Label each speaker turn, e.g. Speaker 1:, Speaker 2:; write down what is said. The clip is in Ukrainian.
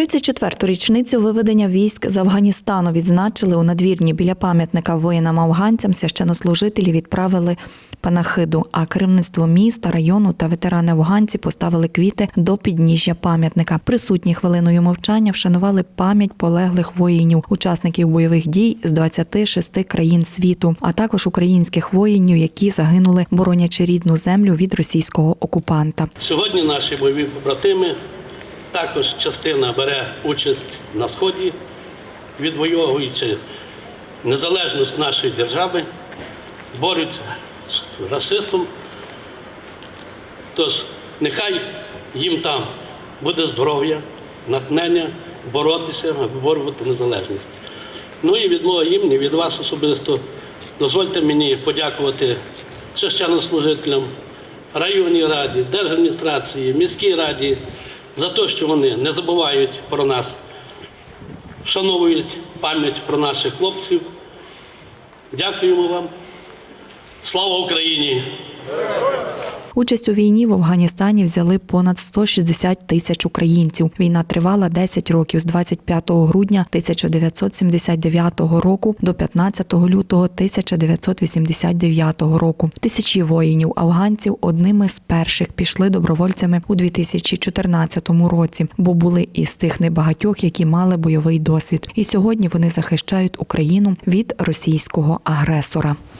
Speaker 1: 34-ту річницю виведення військ з Афганістану відзначили у надвірні біля пам'ятника воїнам-афганцям. Священнослужителі відправили панахиду, а керівництво міста, району та ветерани афганці поставили квіти до підніжжя пам'ятника. Присутні хвилиною мовчання вшанували пам'ять полеглих воїнів, учасників бойових дій з 26 країн світу, а також українських воїнів, які загинули, боронячи рідну землю від російського окупанта.
Speaker 2: Сьогодні наші бойові побратими також частина бере участь на сході, відвоюючи незалежність нашої держави, борються з расистом. Тож нехай їм там буде здоров'я, натхнення боротися, виборювати незалежність. Ну і від мого імені, від вас особисто, дозвольте мені подякувати священнослужителям, районній раді, держадміністрації, міській раді за те, що вони не забувають про нас, вшановують пам'ять про наших хлопців. Дякуємо вам. Слава Україні!
Speaker 1: Участь у війні в Афганістані взяли понад 160 тисяч українців. Війна тривала 10 років з 25 грудня 1979 року до 15 лютого 1989 року. Тисячі воїнів афганців одними з перших пішли добровольцями у 2014 році, бо були із тих небагатьох, які мали бойовий досвід. І сьогодні вони захищають Україну від російського агресора.